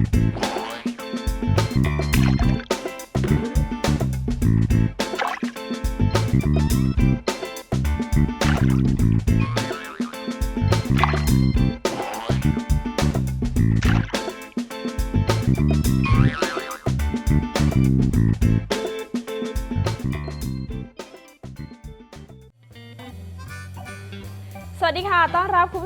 ส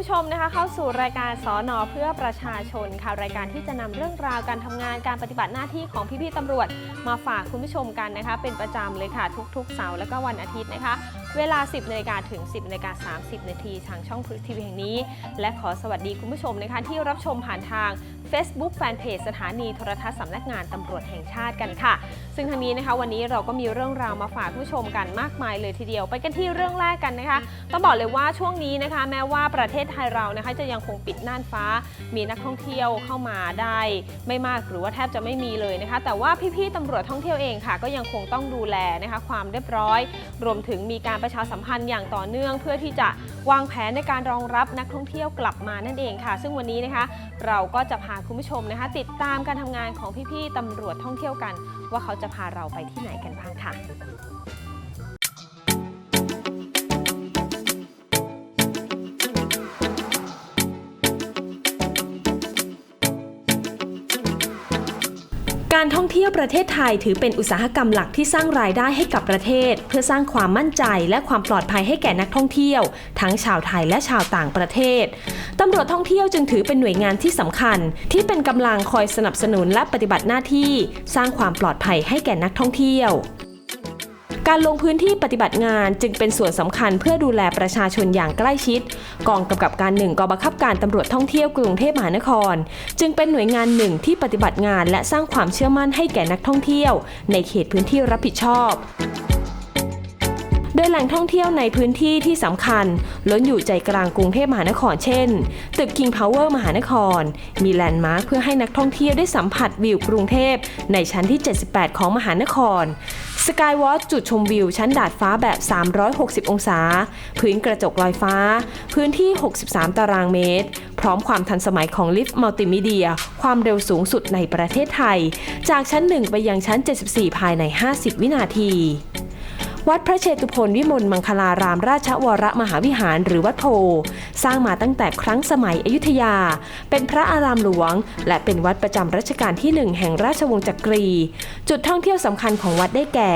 ผู้ชมนะคะเข้าสู่รายการสอนอเพื่อประชาชนค่ะ รายการที่จะนำเรื่องราวการทำงานการปฏิบัติหน้าที่ของพี่ๆตำรวจ มาฝากคุณผู้ชมกันนะคะ เป็นประจำเลยค่ะทุกๆ เสาร์และก็วันอาทิตย์นะคะ เวลา 10นาฬิกาถึง 10นาฬิกา30นาทีทางช่องพฤกทีวีแห่งนี้ และขอสวัสดีคุณผู้ชมนะคะที่รับชมผ่านทาง Facebook Fanpage สถานีโทรทัศน์สำนักงานตำรวจแห่งชาติกันค่ะ ซึ่งทางนี้นะคะวันนี้เราก็มีเรื่องราวมาฝากผู้ชมกันมากมายเลยทีเดียว ไปกันที่เรื่องแรกกันนะคะ ต้องบอกเลยว่าช่วงนี้นะคะ แม้ว่าประเทศไทยเรานะคะจะยังคงปิดน่านฟ้า มีนักท่องเที่ยวเข้ามาได้ ไม่มากหรือว่าแทบจะไม่มีเลยนะคะ แต่ว่าพี่ๆตำรวจท่องเที่ยวเองค่ะ ก็ยังคงต้องดูแลนะคะความเรียบร้อย รวมถึงมีการประชาสัมพันธ์อย่างต่อเนื่อง เพื่อที่จะวางแผนในการรองรับนักท่องเที่ยวกลับมานั่นเองค่ะ ซึ่งวันนี้นะคะ เราก็จะพาคุณผู้ชมนะคะ ติดตามการทำงานของพี่ๆตำรวจท่องเที่ยวกัน ว่าเขาจะพาเราไปที่ไหนกันบ้างค่ะ การท่องเที่ยวประเทศไทยถือเป็นอุตสาหกรรมหลักที่สร้างรายได้ให้กับประเทศ เพื่อสร้างความมั่นใจและความปลอดภัยให้แก่นักท่องเที่ยว ทั้งชาวไทยและชาวต่างประเทศตำรวจท่องเที่ยวจึงถือเป็นหน่วยงานที่สำคัญ ที่เป็นกำลังคอยสนับสนุนและปฏิบัติหน้าที่ สร้างความปลอดภัยให้แก่นักท่องเที่ยว การลงพื้นที่ปฏิบัติงานจึงเป็นส่วนสำคัญเพื่อดูแลประชาชนอย่างใกล้ชิด กองกำกับการหนึ่งกองบังคับการตำรวจท่องเที่ยวกรุงเทพมหานคร จึงเป็นหน่วยงานหนึ่งที่ปฏิบัติงานและสร้างความเชื่อมั่นให้แก่นักท่องเที่ยว ในเขตพื้นที่รับผิดชอบโดยแหล่งท่องเที่ยวในพื้นที่ที่สำคัญ ล้นอยู่ใจกลางกรุงเทพมหานครเช่น ตึก King Power มหานคร มีแลนด์มาร์คเพื่อให้นักท่องเที่ยวได้สัมผัสวิวกรุงเทพในชั้นที่ 78 ของมหานคร สกายวอล์จุดชมวิวชั้นดาดฟ้าแบบ 360 องศา พื้นกระจกลอยฟ้า พื้นที่ 63 ตารางเมตร พร้อมความทันสมัยของลิฟต์มัลติมีเดีย ความเร็วสูงสุดในประเทศไทย จากชั้น 1 ไปยังชั้น 74 ภายใน 50 วินาที วัดพระเชตุพนวิมลมังคลารามราชวรมหาวิหารหรือวัดโพ สร้างมาตั้งแต่ครั้งสมัยอยุธยา เป็นพระอารามหลวง และเป็นวัดประจำรัชกาลที่หนึ่งแห่งราชวงศ์จักรี จุดท่องเที่ยวสำคัญของวัดได้แก่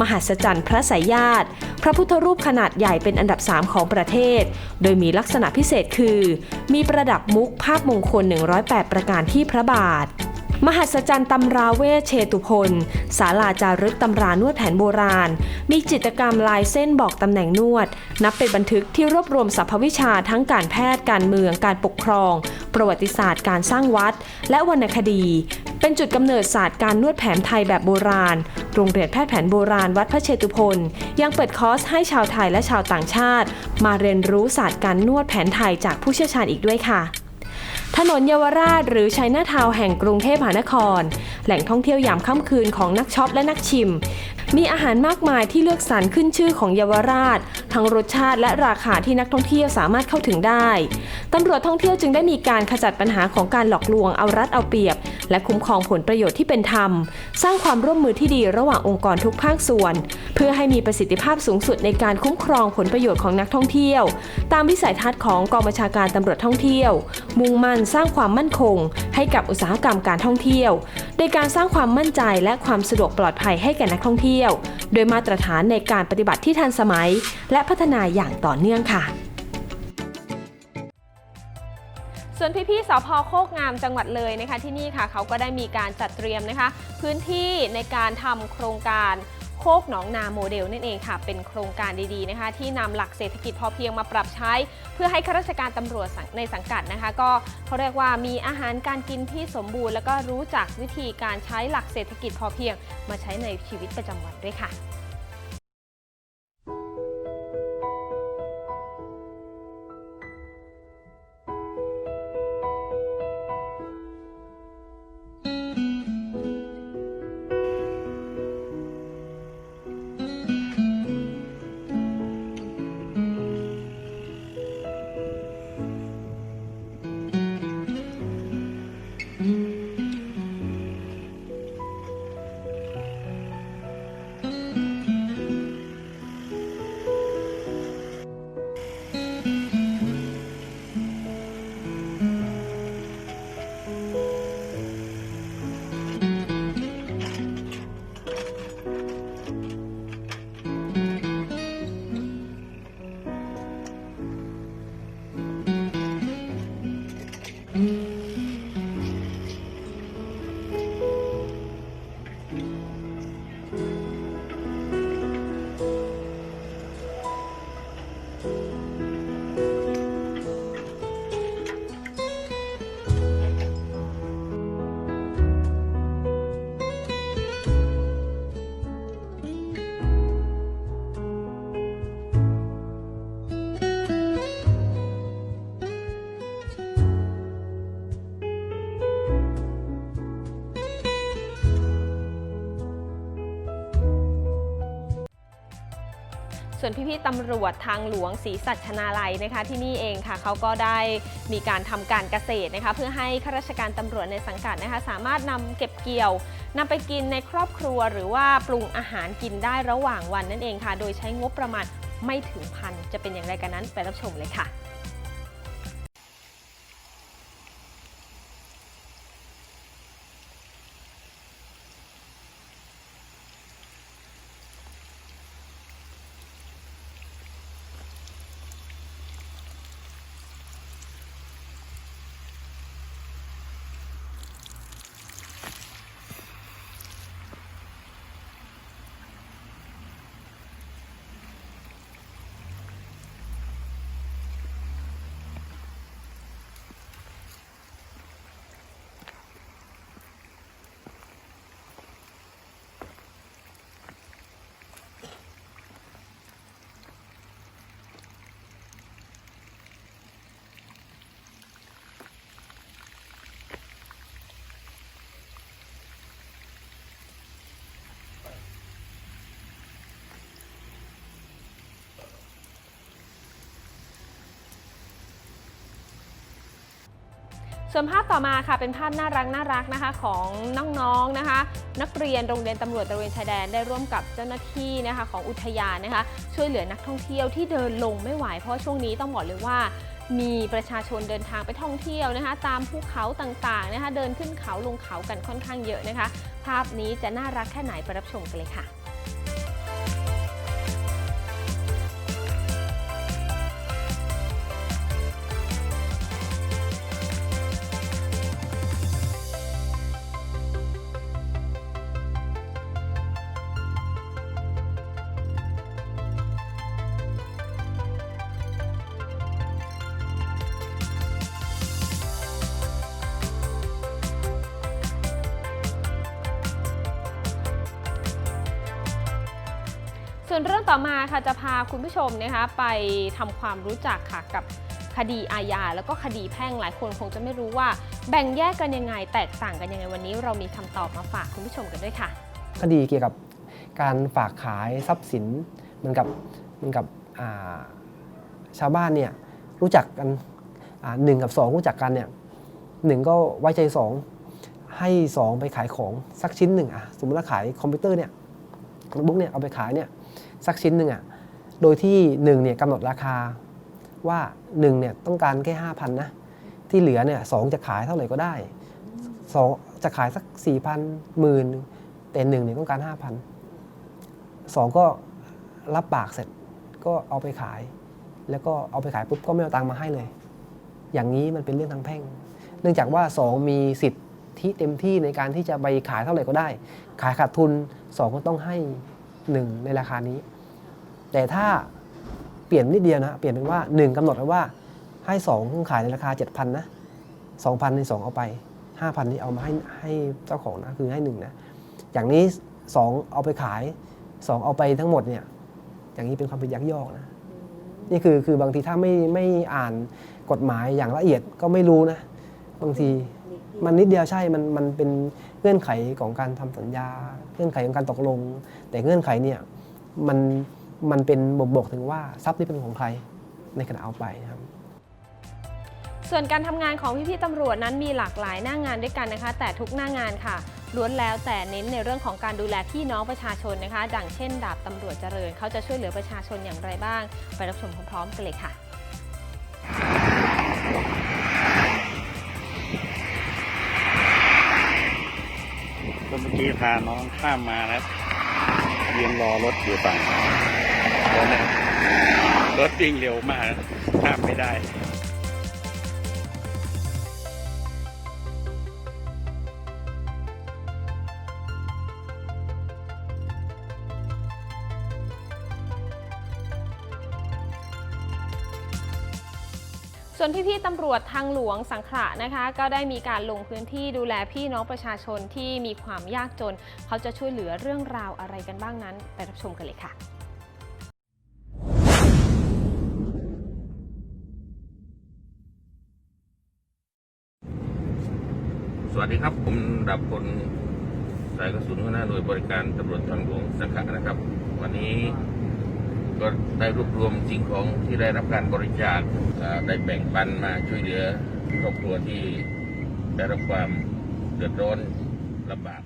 มหัศจรรย์พระสายญาติ พระพุทธรูปขนาดใหญ่เป็นอันดับ 3 ของประเทศ โดยมีลักษณะพิเศษคือ มีประดับมุกภาพมงคล 108 ประการที่พระบาท มหัศจรรย์ตำราเวชเชตุพล ศาลาจารึกตำรานวดแผนโบราณ มีจิตรกรรมลายเส้นบอกตำแหน่งนวด นับเป็นบันทึกที่รวบรวมสรรพวิชาทั้งการแพทย์การเมืองการปกครอง ประวัติศาสตร์การสร้างวัด และวรรณคดี เป็นจุดกำเนิดศาสตร์การนวดแผนไทยแบบโบราณ โรงเรียนแพทย์แผนโบราณวัดพระเชตุพนยังเปิดคอร์สให้ชาวไทยและชาวต่างชาติ มาเรียนรู้ศาสตร์การนวดแผนไทยจากผู้เชี่ยวชาญอีกด้วยค่ะ ถนนเยาวราชหรือชัยนาทาวน์แห่งกรุงเทพมหานคร แหล่งท่องเที่ยวยามค่ำคืนของนักช็อปและนักชิม มีอาหารมากมายที่เลือกสรรขึ้นชื่อของเยาวราช ทั้งรสชาติและราคาที่นักท่องเที่ยวสามารถเข้าถึงได้ตำรวจท่องเที่ยวจึงได้มีการขจัดปัญหาของการหลอกลวงเอารัดเอาเปรียบ และคุ้มครองผลประโยชน์ที่เป็นธรรม สร้างความร่วมมือที่ดีระหว่างองค์กรทุกภาคส่วน เพื่อให้มีประสิทธิภาพสูงสุดในการคุ้มครองผลประโยชน์ของนักท่องเที่ยว ตามวิสัยทัศน์ของกองบัญชาการตำรวจท่องเที่ยว มุ่งมั่นสร้างความมั่นคง ให้กับอุตสาหกรรมการท่องเที่ยว โดยการสร้างความมั่นใจและความสะดวกปลอดภัยให้แก่นักท่องเที่ยวโดยมาตรฐานในการปฏิบัติที่ทันสมัย และพัฒนาอย่างต่อเนื่องค่ะส่วนพี่ๆสพโคกงามจังหวัดเลยนะคะที่นี่ค่ะเขาก็ได้มีการจัดเตรียมนะคะ พื้นที่ในการทำโครงการ คกหนองนาโมเดลนั่นเองค่ะ เป็นโครงการดีๆนะคะ ที่นำหลักเศรษฐกิจพอเพียงมาปรับใช้ เพื่อให้ข้าราชการตำรวจในสังกัดนะคะ ก็เขาเรียกว่ามีอาหารการกินที่สมบูรณ์ แล้วก็รู้จักวิธีการใช้หลักเศรษฐกิจพอเพียง มาใช้ในชีวิตประจำวันด้วยค่ะ ส่วนพี่ๆตำรวจทางหลวงศรีสัชนาลัยนะคะ ที่นี่เองค่ะเขาก็ได้มีการทำการเกษตรนะคะ เพื่อให้ข้าราชการตำรวจในสังกัดนะคะ สามารถนำเก็บเกี่ยวนำไปกินในครอบครัวหรือว่าปรุงอาหารกินได้ระหว่างวันนั่นเองค่ะ โดยใช้งบประมาณไม่ถึงพันจะเป็นอย่างไรกันนั้นไปรับชมเลยค่ะ ส่วนภาพต่อมาค่ะเป็นภาพน่ารักน่ารักนะคะของน้องๆนะคะ นักเรียนโรงเรียนตำรวจตระเวนชายแดนได้ร่วมกับเจ้าหน้าที่นะคะของอุทยานนะคะ ช่วยเหลือนักท่องเที่ยวที่เดินลงไม่ไหว เพราะช่วงนี้ต้องบอกเลยว่ามีประชาชนเดินทางไปท่องเที่ยวนะคะ ตามภูเขาต่างๆนะคะ เดินขึ้นเขาลงเขากันค่อนข้างเยอะนะคะ ภาพนี้จะน่ารักแค่ไหนไปรับชมกันเลยค่ะ ส่วนเรื่องต่อมาค่ะจะพาคุณผู้ชมนะคะไปทำความรู้จักค่ะกับคดีอาญาแล้วก็คดีแพ่งหลายคนคงจะไม่รู้ว่า แบ่งแยกกันยังไง แตกต่างกันยังไงวันนี้เรามีคำตอบมาฝากคุณผู้ชมกันด้วยค่ะ คดีเกี่ยวกับการฝากขายทรัพย์สินเหมือนกับเหมือนกับาชาวบ้านเนี่ยรู้จักกันหนึ่งกับสองรู้จักกันเนี่ยหนึ่งก็ไว้ใจสองให้สองไปขายของสักชิ้นหนึ่งอะสมมติว่าขายคอมพิวเตอร์เนี่ยโน้ตบุ๊กเนี่ยเอาไปขายเนี่ย สักชิ้นหนึ่งอะโดยที่หนึ่งเนี่ยกำหนดราคาว่าหนึ่งเนี่ยต้องการแค่ห้าพันนะที่เหลือเนี่ยสองจะขายเท่าไหร่ก็ได้สองจะขายสักสี่พันหมื่นแต่หนึ่งเนี่ยต้องการห้าพันสองก็รับปากเสร็จก็เอาไปขาย แล้วก็เอาไปขายปุ๊บก็ไม่เอาตังค์มาให้เลย อย่างนี้มันเป็นเรื่องทางแพ่ง เนื่องจากว่าสองมีสิทธิเต็มที่ในการที่จะไปขายเท่าไหร่ก็ได้ ขายขาดทุนสองก็ต้องให้หนึ่งในราคานี้ แต่ถ้าเปลี่ยนนิดเดียวนะเปลี่ยนเป็นว่าหนึ่งกำหนดไว้ว่าให้สองขายในราคาเจ็ดพันนะสองพันในสองเอาไปห้าพันนี่เอามาให้ให้เจ้าของนะ คือให้หนึ่งนะ อย่างนี้สองเอาไปขายสองเอาไปทั้งหมดเนี่ย อย่างนี้เป็นความผิดยักยอกนะ นี่คือคือบางทีถ้าไม่ไม่อ่านกฎหมายอย่างละเอียดก็ไม่รู้นะ บางทีมันนิดเดียวใช่ มันมันเป็นเงื่อนไขของการทำสัญญา เงื่อนไขของการตกลง แต่เงื่อนไขเนี่ยมัน มันเป็นบ่งบอกถึงว่าทรัพย์นี้เป็นของใครในขณะเอาไปนะครับส่วนการทำงานของพี่ๆตำรวจนั้นมีหลากหลายหน้างงานด้วยกันนะคะ แต่ทุกหน้างงานค่ะล้วนแล้วแต่เน้นในเรื่องของการดูแลพี่น้องประชาชนนะคะ ดังเช่น ดาบตำรวจเจริญเขาจะช่วยเหลือประชาชนอย่างไรบ้าง ไปรับชมพร้อมๆกันเลยค่ะ ก็เมื่อกี้พาน้องข้ามมาแล้วเรียนรอรถอยู่ฝั่ง รถเนี่ยรถวิ่งเร็วมากข้ามไม่ได้ส่วนพี่ๆตำรวจทางหลวงสังขละนะคะ ก็ได้มีการลงพื้นที่ดูแลพี่น้องประชาชนที่มีความยากจน เขาจะช่วยเหลือเรื่องราวอะไรกันบ้างนั้น ไปรับชมกันเลยค่ะ สวัสดีครับ ผมดับพลสายกระสุนหัวหน้าหน่วยบริการตำรวจทางหลวงสังขะนะครับ วันนี้ก็ได้รวบรวมสิ่งของที่ได้รับการบริจาคได้แบ่งปันมาช่วยเหลือครอบครัวที่ได้รับความเดือดร้อนลำบาก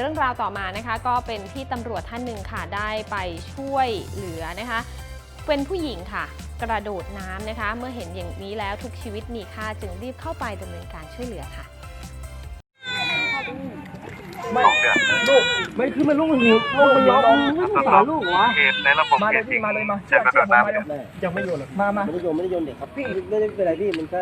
เรื่องราวต่อมานะคะก็เป็นที่ตำรวจท่านหนึ่งค่ะได้ไปช่วยเหลือนะคะ เป็นผู้หญิงค่ะ กระโดดน้ำนะคะ เมื่อเห็นอย่างนี้แล้วทุกชีวิตมีค่าจึงรีบเข้าไปดำเนินการช่วยเหลือค่ะไม่ลูกไม่คือมันลูกมันหิวลูกมันร้องไม่ใช่ลูกวะเขตในระบบมาเขเลยตจริพี่งมาเลยมาจะกระโดดน้ำมาเลยยังไม่โยนหรอกมามาไม่ได้โยนไม่ได้โยนเด็กครับพี่ไม่ได้เป็นไรพี่มันก็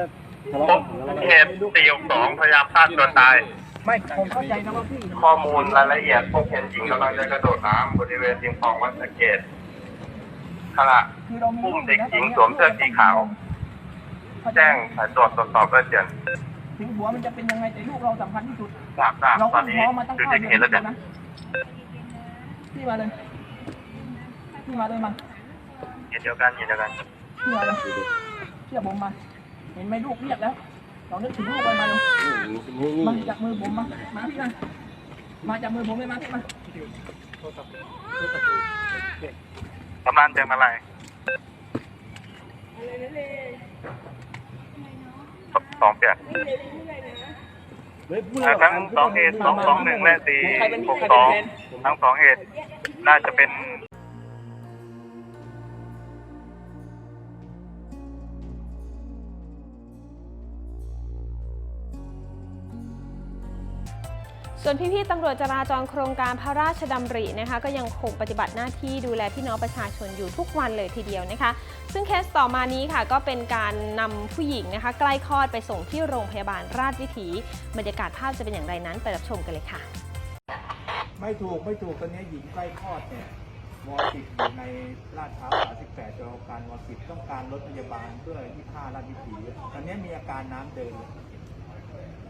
ทะเลาะกันแล้วเขตสี่สองพยายามฆ่าตัวตาย ไม่ผมเข้าใจนะว่าพี่ข้อมูลรายละเอียดพบเห็นหญิงกำลังจะกระโดดน้ำบริเวณริมคลองวัดสะเกดขณะคือเรามีอุ้มเด็กหญิงสวมเสื้อสีขาว แจ้งสายตรวจตรวจสอบและเตือนถึงหัวมันจะเป็นยังไงแต่ลูกเราสำคัญที่สุดทราบทราบเราตก็อนนี้พร้อมมาตั้งอยู่ค่าในเดืเขตแล้วอเดี๋ยนนะพี่มาเลยพี่มาเลยมาเขตเดียวกันเขตเดียวกันพี่มาเลยเชื่อผมมา เห็นไหมลูกเรียกแล้ว เรานึกถึงลูกไปมาเลยมาจับมือผมมา มาพี่มามาจับมือผมเลยมาพี่มาประมาณจะมาอะไรสองเปียกทั้งสองเหตุสองสองหนึ่งและสี่หกสองทั้งสองเหตุน่าจะเป็น ส่วนพี่ๆตำรวจจราจรโครงการพระราชดำรินะคะ ก็ยังคงปฏิบัติหน้าที่ดูแลพี่น้องประชาชนอยู่ทุกวันเลยทีเดียวนะคะ ซึ่งเคสต่อมานี้ค่ะ ก็เป็นการนำผู้หญิงนะคะ ใกล้คลอดไปส่งที่โรงพยาบาลราชวิถี บรรยากาศภาพจะเป็นอย่างไรนั้น ไปรับชมกันเลยค่ะ ไม่ถูกไม่ถูกตอนนี้หญิงใกล้คลอดเนี่ยวอสิบอยู่ในลาดพร้าว38จอการวอสิบต้องการรถพยาบาลเพื่อที่ท่าราชวิถีตอนนี้มีอาการน้ำเดิน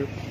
Andrew.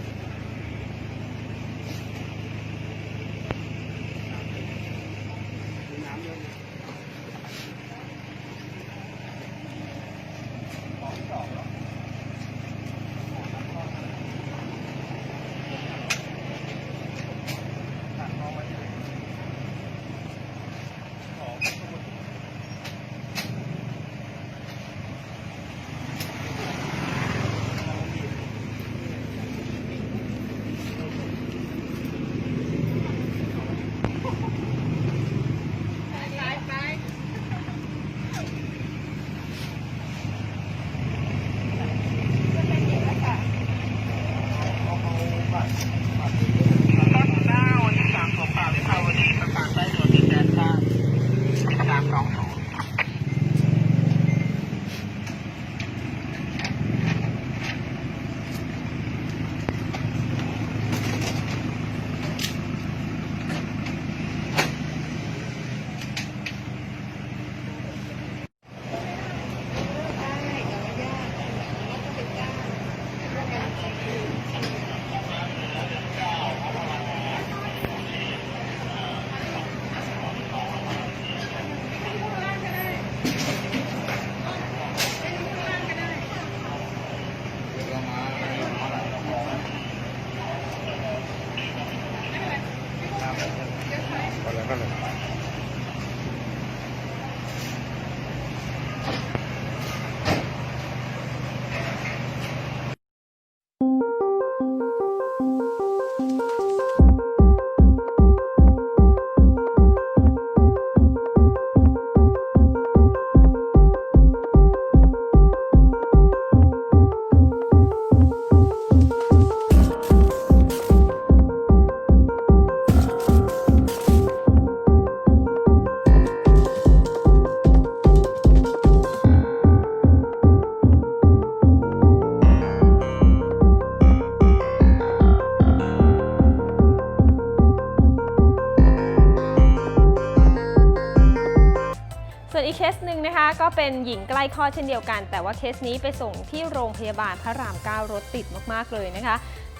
นะคะก็เป็นหญิงใกล้คลอดเช่นเดียวกัน แต่ว่าเคสนี้ไปส่งที่โรงพยาบาลพระราม 9 รถติดมาก ๆ เลยนะคะ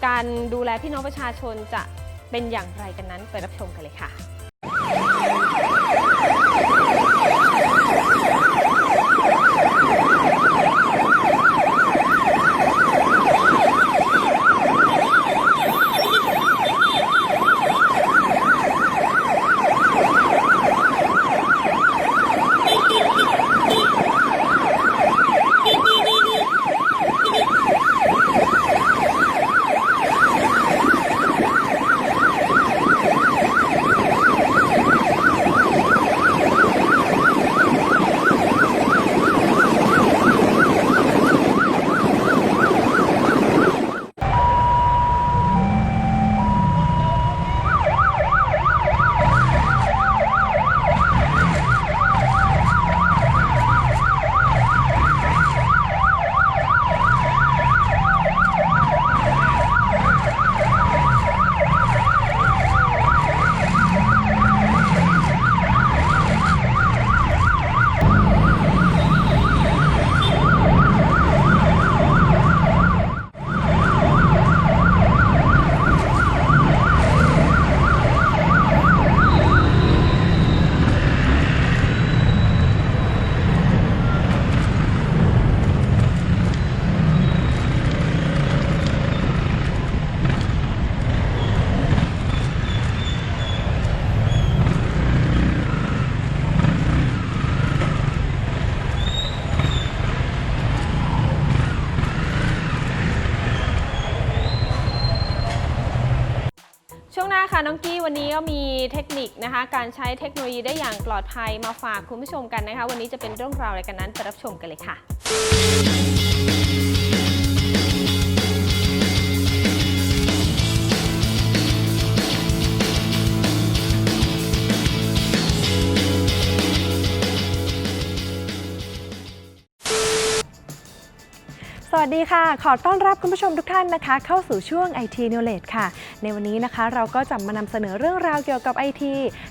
การดูแลพี่น้องประชาชนจะเป็นอย่างไรกันนั้นไปรับชมกันเลยค่ะ ค่ะน้องกี้วันนี้ก็มีเทคนิคนะคะ การใช้เทคโนโลยีได้อย่างปลอดภัยมาฝากคุณผู้ชมกันนะคะ วันนี้จะเป็นเรื่องราวอะไรกันนั้นไปรับชมกันเลยค่ะ วัสดีค่ะ ขอต้อนรับคุณผู้ชมทุกท่านนะคะ เข้าสู่ช่วง IT Knowledge ค่ะ ในวันนี้นะคะ เราก็จะมานำเสนอเรื่องราวเกี่ยวกับ IT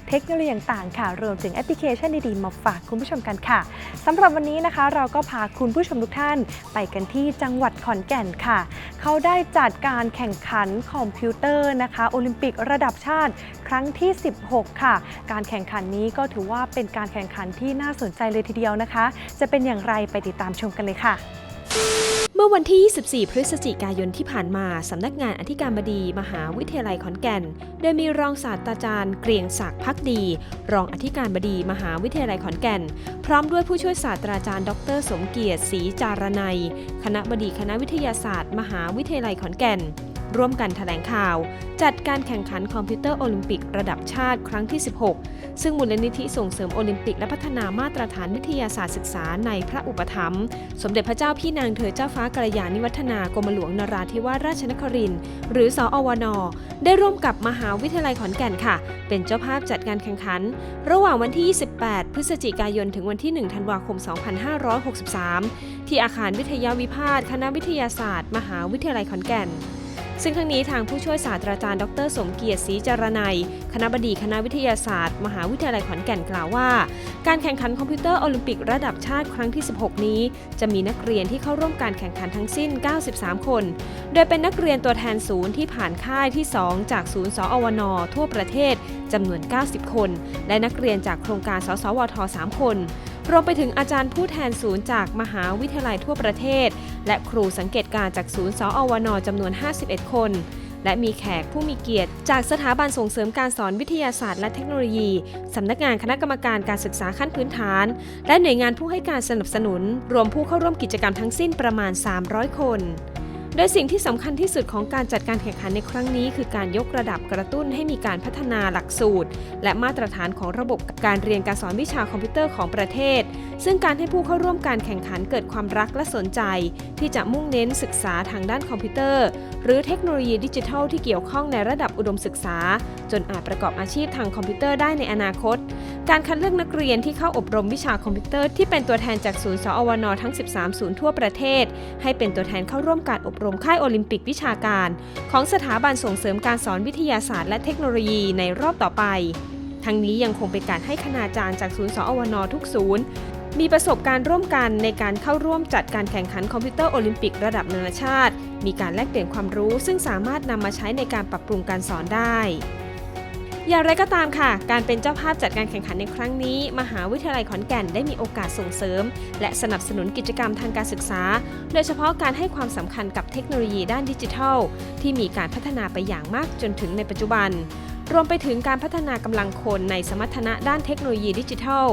เทคโนโลยีต่างๆค่ะ รวมถึงแอปพลิเคชันดีๆ มาฝากคุณผู้ชมกันค่ะสำหรับวันนี้นะคะ เราก็พาคุณผู้ชมทุกท่าน ไปกันที่จังหวัดขอนแก่นค่ะ เขาได้จัดการแข่งขันคอมพิวเตอร์นะคะ โอลิมปิกระดับชาติ ครั้งที่ 16 ค่ะ การแข่งขันนี้ก็ถือว่าเป็นการแข่งขันที่น่าสนใจเลยทีเดียวนะคะ จะเป็นอย่างไรไปติดตามชมกันเลยค่ะ เมื่อวันที่ 24 พฤศจิกายนที่ผ่านมา สำนักงานอธิการบดีมหาวิทยาลัยขอนแก่น โดยมีรองศาสตราจารย์เกรียงศักดิ์พักดี รองอธิการบดีมหาวิทยาลัยขอนแก่น พร้อมด้วยผู้ช่วยศาสตราจารย์ ดร สมเกียรติศรีจารนัย คณะบดีคณะวิทยาศาสตร์ มหาวิทยาลัยขอนแก่น ร่วมกันแถลงข่าว จัดการแข่งขันคอมพิวเตอร์โอลิมปิกระดับชาติครั้งที่ 16 ซึ่งมูลนิธิส่งเสริมโอลิมปิกและพัฒนามาตรฐานวิทยาศาสตร์ศึกษาในพระอุปถัมภ์สมเด็จพระเจ้าพี่นางเธอเจ้าฟ้ากัลยาณิวัฒนากรมหลวงนราธิวาสราชนครินทร์หรือสอวนได้ร่วมกับมหาวิทยาลัยขอนแก่นค่ะ เป็นเจ้าภาพจัดการแข่งขัน ระหว่างวันที่ 28 พฤศจิกายนถึงวันที่ 1 ธันวาคม 2563 ที่อาคารวิทยาวิพาทคณะวิทยาศาสตร์ มหาวิทยาลัยขอนแก่น ซึ่งทั้งนี้ทางผู้ช่วยศาสตราจารย์ดร สมเกียรติศรีจารนัย คณะบดีคณะวิทยาศาสตร์ มหาวิทยาลัยขอนแก่นกล่าวว่า การแข่งขันคอมพิวเตอร์โอลิมปิกระดับชาติครั้งที่ 16 นี้ จะมีนักเรียนที่เข้าร่วมการแข่งขันทั้งสิ้น 93 คน โดยเป็นนักเรียนตัวแทนศูนย์ที่ผ่านค่ายที่ 2 จากศูนย์สอวนทั่วประเทศจำนวน 90 คน และนักเรียนจากโครงการสสวท 3 คน รวมไปถึงอาจารย์ผู้แทนศูนย์จากมหาวิทยาลัยทั่วประเทศ และครูสังเกตการณ์จากศูนย์สอวนจำนวน 51 คน และมีแขกผู้มีเกียรติ จากสถาบันส่งเสริมการสอนวิทยาศาสตร์และเทคโนโลยี สำนักงานคณะกรรมการการศึกษาขั้นพื้นฐาน และหน่วยงานผู้ให้การสนับสนุน รวมผู้เข้าร่วมกิจกรรมทั้งสิ้นประมาณ 300 คน ดยสิ่งที่สำคัญที่สุดของการจัดการแข่งขันในครั้งนี้ คือการยกระดับกระตุ้นให้มีการพัฒนาหลักสูตร และมาตรฐานของระบบการเรียนการสอนวิชาคอมพิวเตอร์ของประเทศ ซึ่งการให้ผู้เข้าร่วมการแข่งขันเกิดความรักและสนใจ ที่จะมุ่งเน้นศึกษาทางด้านคอมพิวเตอร์ หรือเทคโนโลยีดิจิทัลที่เกี่ยวข้องในระดับอุดมศึกษา จนอาจประกอบอาชีพทางคอมพิวเตอร์ได้ในอนาคต การคัดเลือกนักเรียนที่เข้าอบรมวิชาคอมพิวเตอร์ที่เป็นตัวแทนจากศูนย์สอวนทั้ง 13 ศูนย์ทั่วประเทศ ให้เป็นตัวแทนเข้าร่วมการอบรมค่ายโอลิมปิกวิชาการ ของสถาบันส่งเสริมการสอนวิทยาศาสตร์และเทคโนโลยีในรอบต่อไป ทั้งนี้ยังคงเป็นการให้คณาจารย์จากศูนย์สอวนทุกศูนย์มีประสบการณ์ร่วมกันในการเข้าร่วมจัดการแข่งขันคอมพิวเตอร์โอลิมปิกระดับนานาชาติ มีการแลกเปลี่ยนความรู้ซึ่งสามารถนำมาใช้ในการปรับปรุงการสอนได้ อย่างไรก็ตามค่ะ การเป็นเจ้าภาพจัดการแข่งขันในครั้งนี้ มหาวิทยาลัยขอนแก่นได้มีโอกาสส่งเสริม และสนับสนุนกิจกรรมทางการศึกษา โดยเฉพาะการให้ความสำคัญกับเทคโนโลยีด้านดิจิทัล ที่มีการพัฒนาไปอย่างมากจนถึงในปัจจุบัน รวมไปถึงการพัฒนากำลังคนในสมรรถนะด้านเทคโนโลยีดิจิทัล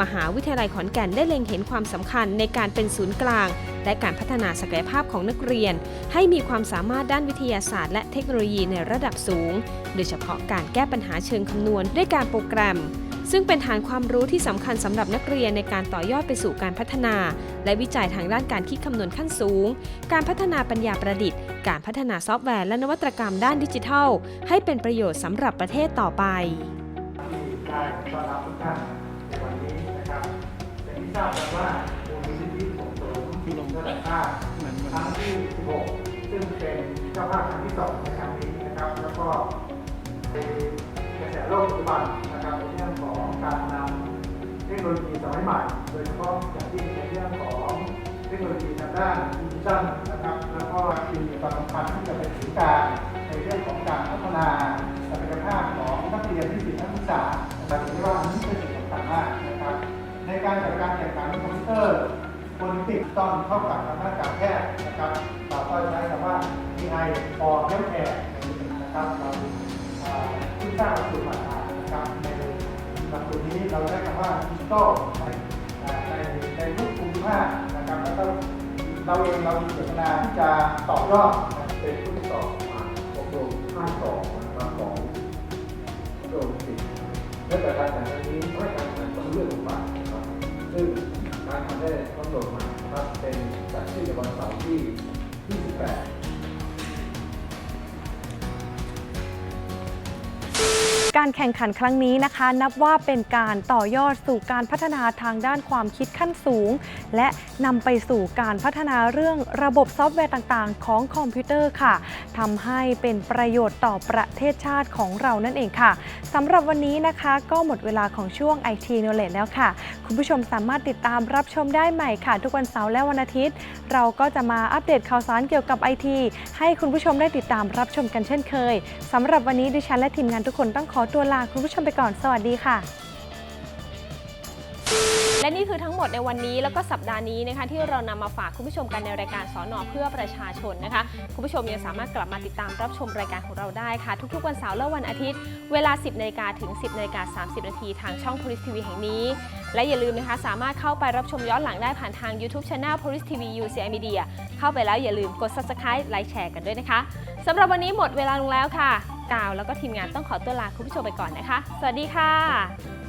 มหาวิทยาลัยขอนแก่นได้เล็งเห็นความสำคัญในการเป็นศูนย์กลาง และการพัฒนาศักยภาพของนักเรียน ให้มีความสามารถด้านวิทยาศาสตร์ และเทคโนโลยีในระดับสูง โดยเฉพาะการแก้ปัญหาเชิงคำนวณด้วยการโปรแกรม ซึ่งเป็นฐานความรู้ที่สำคัญสำหรับนักเรียนในการต่อยอดไปสู่การพัฒนา และวิจัยทางด้านการคิดคำนวณขั้นสูง การพัฒนาปัญญาประดิษฐ์ การพัฒนาซอฟต์แวร์และนวัตกรรมด้านดิจิทัล ให้เป็นประโยชน์สำหรับประเทศต่อไปที่ได้ต้อนรับทุกท่านในวันนี้นะครับเป็นที่ทราบกันว่า ระดับชาติครั้งที่ 16 ซึ่งเป็นเจ้าภาพครั้งที่สองในครั้งนี้นะครับ แล้วก็ในกระแสโลกปัจจุบันนะครับในเรื่องของการนำเทคโนโลยีสมัยใหม่ โดยเฉพาะอย่างที่ในเรื่องของเทคโนโลยีทางด้านดิจิทัลนะครับ แล้วก็มีความสำคัญที่จะเป็นศูนย์กลางในเรื่องของการพัฒนาศักยภาพของนักเรียนที่ศิษย์นักศึกษานะครับถือว่าอันนี้เป็นสิ่งสำคัญมากนะครับ ในการจัดการแข่งขันคอมพิวเตอร์ โอลิมปิกต้องเข้ากับทางด้านการแพทย์นะครับเราก็ใช้คำว่า AI for Healthcare นะครับเราเอ่อเพิ่งสร้างหลักสูตรใหม่มานะครับในหลักสูตรนี้เราใช้คำว่าดิจิตอลในในรูปภูมิภาคนะครับแล้วก็เราเองเรามีเจตนาที่จะต่อยอดเป็นผู้ที่ต่อมาอบรมภาคต่อนะครับของโอลิมปิและจากการแข่งขันนี้ไม่การงขันต้องเลื่อนลงมานะครับซึ่ง การทำได้ลดลงมานะครับเป็นจัดขึ้นในวันเสาร์ที่ 28 การแข่งขันครั้งนี้นะคะ นับว่าเป็นการต่อยอดสู่การพัฒนาทางด้านความคิดขั้นสูง และนำไปสู่การพัฒนาเรื่องระบบซอฟต์แวร์ต่างๆ ของคอมพิวเตอร์ค่ะทำให้เป็นประโยชน์ต่อประเทศชาติของเรานั่นเองค่ะสำหรับวันนี้นะคะก็หมดเวลาของช่วง IT Knowledge แล้วค่ะ คุณผู้ชมสามารถติดตามรับชมได้ใหม่ค่ะ ทุกวันเสาร์และวันอาทิตย์ เราก็จะมาอัปเดตข่าวสารเกี่ยวกับ IT ให้คุณผู้ชมได้ติดตามรับชมกันเช่นเคยสำหรับวันนี้ดิฉันและทีมงานทุกคนต้องขอตัวลาคุณผู้ชมไปก่อน สวัสดีค่ะ และนี่คือทั้งหมดในวันนี้แล้วก็สัปดาห์นี้นะคะ ที่เรานำมาฝากคุณผู้ชมกันในรายการสอนอเพื่อประชาชนนะคะ คุณผู้ชมยังสามารถกลับมาติดตามรับชมรายการของเราได้ค่ะ ทุกๆวันเสาร์และวันอาทิตย์ เวลา 10นาฬิกาถึง 10นาฬิกา30นาทีทางช่อง Police TV แห่งนี้ และอย่าลืมนะคะสามารถเข้าไปรับชมย้อนหลังได้ผ่านทาง YouTube Channel Police TV UCI Media เข้าไปแล้วอย่าลืมกด Subscribe ไลค์แชร์กันด้วยนะคะสำหรับวันนี้หมดเวลาลงแล้วค่ะ กาว แล้วก็ทีมงานต้องขอตัวลาคุณผู้ชมไปก่อนนะคะ สวัสดีค่ะ